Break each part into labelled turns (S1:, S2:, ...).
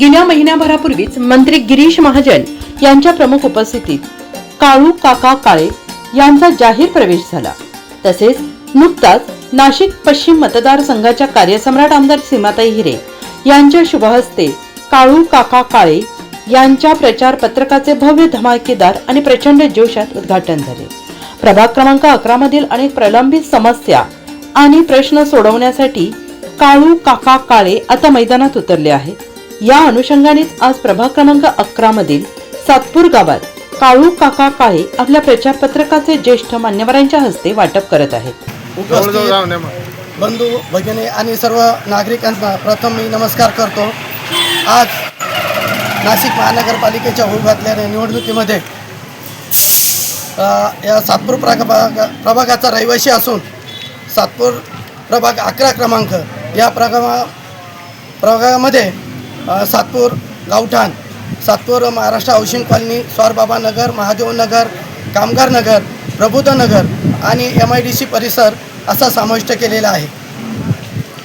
S1: गेल्या महिन्याभरापूर्वीच मंत्री गिरीश महाजन यांच्या प्रमुख उपस्थितीत काळू काका काळे यांचा जाहीर प्रवेश झाला. तसेच नुकताच नाशिक पश्चिम मतदारसंघाच्या कार्यसम्राट आमदार सीमाताई हिरे यांच्या शुभहस्ते काळू काका काळे यांच्या प्रचार पत्रकाचे भव्य धमाकेदार आणि प्रचंड जोशात उद्घाटन झाले. प्रभाग क्रमांक अकरा मधील अनेक प्रलंबित समस्या आणि प्रश्न सोडवण्यासाठी काळू काका काळे आता मैदानात उतरले आहेत. या अनुषंगानेच आज प्रभाग क्रमांक अकरा मधील सातपूर गावात काळू काका काळे आपल्या प्रचार पत्रकाचे ज्येष्ठ मान्यवरांच्या हस्ते वाटप करत आहेत.
S2: बंधू भगिनी आणि सर्व नागरिकांना प्रथम मी नमस्कार करतो आज नाशिक महानगरपालिकेच्या होऊ घातलेल्या निवडणुकीमध्ये या सातपूर प्रभाग प्रभागाचा रहिवासी असून सातपूर प्रभाग अकरा क्रमांक या प्रभागा प्रभागामध्ये सातपूर गावठाण. सातपूर महाराष्ट्र हाऊसिंग कॉलनी स्वारबाबा नगर महादेव नगर कामगार नगर प्रबुद्ध नगर आणि एम आय डी सी परिसर असा समाविष्ट केलेला आहे.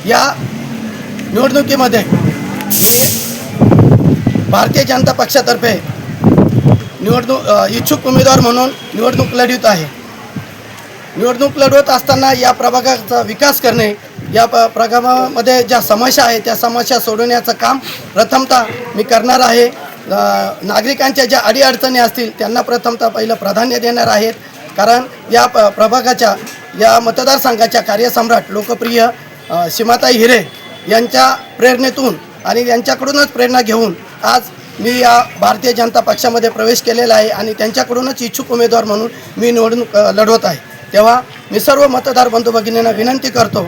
S2: या निवडणुकीमध्ये भारतीय जनता पक्षातर्फे निवडणूक इच्छुक उमेदवार म्हणून निवडणूक लढवित आहे. निवडणूक लढवत असताना या प्रभागाचा विकास करणे या प प्रभागामध्ये ज्या समस्या आहेत त्या समस्या सोडवण्याचं काम प्रथमतः मी करणार आहे. नागरिकांच्या ज्या अडीअडचणी असतील त्यांना प्रथमतः पहिलं प्राधान्य देणार आहेत. कारण या प प्रभागाच्या या मतदारसंघाच्या कार्यसम्राट लोकप्रिय सीमाताई हिरे यांच्या प्रेरणेतून आणि यांच्याकडूनच प्रेरणा घेऊन आज मी या भारतीय जनता पक्षामध्ये प्रवेश केलेला आहे आणि त्यांच्याकडूनच इच्छुक उमेदवार म्हणून मी निवडणूक लढवत आहे. तेव्हा मी सर्व मतदार बंधू भगिनींना विनंती करतो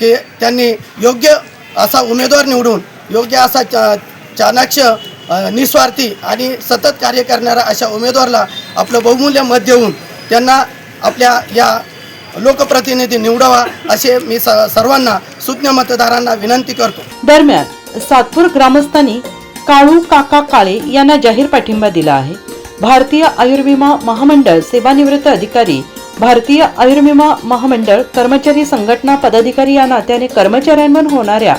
S2: की त्यांनी योग्य असा उमेदवार निवडून योग्य असा चा चाणाक्ष निस्वार्थी आणि सतत कार्य करणारा अशा उमेदवारला आपलं बहुमूल्य मत देऊन त्यांना आपल्या या लोकप्रतिनिधी निवडावा असे मी स सर्वांना सुज्ञ मतदारांना विनंती करतो.
S1: दरम्यान सातपूर ग्रामस्थांनी काळू काका काळे यांना जाहीर पाठिंबा दिला आहे. भारतीय आयुर्विमा महामंडळ सेवानिवृत्त अधिकारी भारतीय आयुर्विमा महामंडळ कर्मचारी संघटना पदाधिकारी या नात्याने कर्मचाऱ्यांवर होणाऱ्या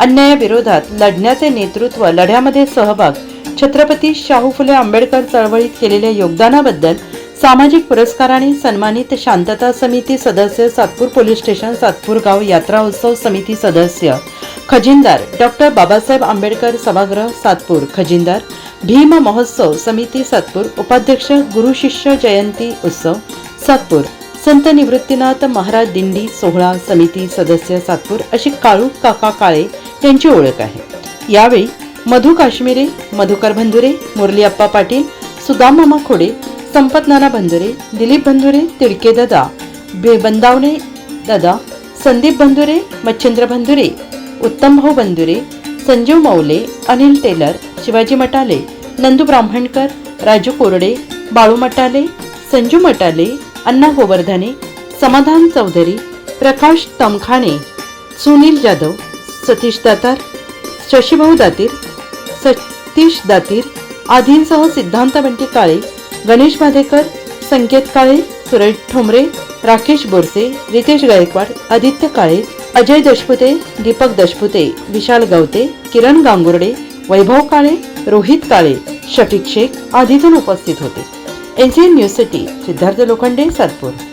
S1: अन्यायाविरोधात लढण्याचे नेतृत्व लढ्यामध्ये सहभाग छत्रपती शाहू फुले आंबेडकर चळवळीत केलेल्या योगदानाबद्दल सामाजिक पुरस्काराने सन्मानित शांतता समिती सदस्य सातपूर पोलीस स्टेशन सातपूर गाव यात्रा उत्सव समिती सदस्य खजिनदार डॉक्टर बाबासाहेब आंबेडकर सभागृह सातपूर खजिनदार भीम महोत्सव समिती सातपूर उपाध्यक्ष गुरुशिष्य जयंती उत्सव सातपूर. संत निवृत्तीनाथ महाराज दिंडी सोहळा समिती सदस्य सातपूर अशी काळू काका काळे यांची ओळख आहे. यावेळी मधु काश्मीरे मधुकर भंधुरे मुरली अप्पा पाटील सुदाम मामा खोडे संपत नाना बंधुरे दिलीप बंधुरे तिडके दादा बे बंदावणे दादा संदीप बंधुरे मच्छिंद्र बंधुरे उत्तम भाऊ बंधुरे संजीव मौले अनिल टेलर शिवाजी मटाले नंदू ब्राह्मणकर राजू कोरडे बाळू मटाले संजू मटाले अण्णा गोवर्धने समाधान चौधरी प्रकाश तमखाने सुनील जाधव सतीश दातार शशीभाऊ दातीर सतीश दातीर आदींसह सिद्धांत बंटी काळे गणेश बाधेकर संकेत काळे सुरेश ठोंबरे राकेश बोरसे रितेश गायकवाड आदित्य काळे अजय दशपुते दीपक दशपुते विशाल गवते किरण गांगुर्डे वैभव काळे रोहित काळे शफिक शेख आदीतून उपस्थित होते. NCN news city Siddharth Lokhande Satpur.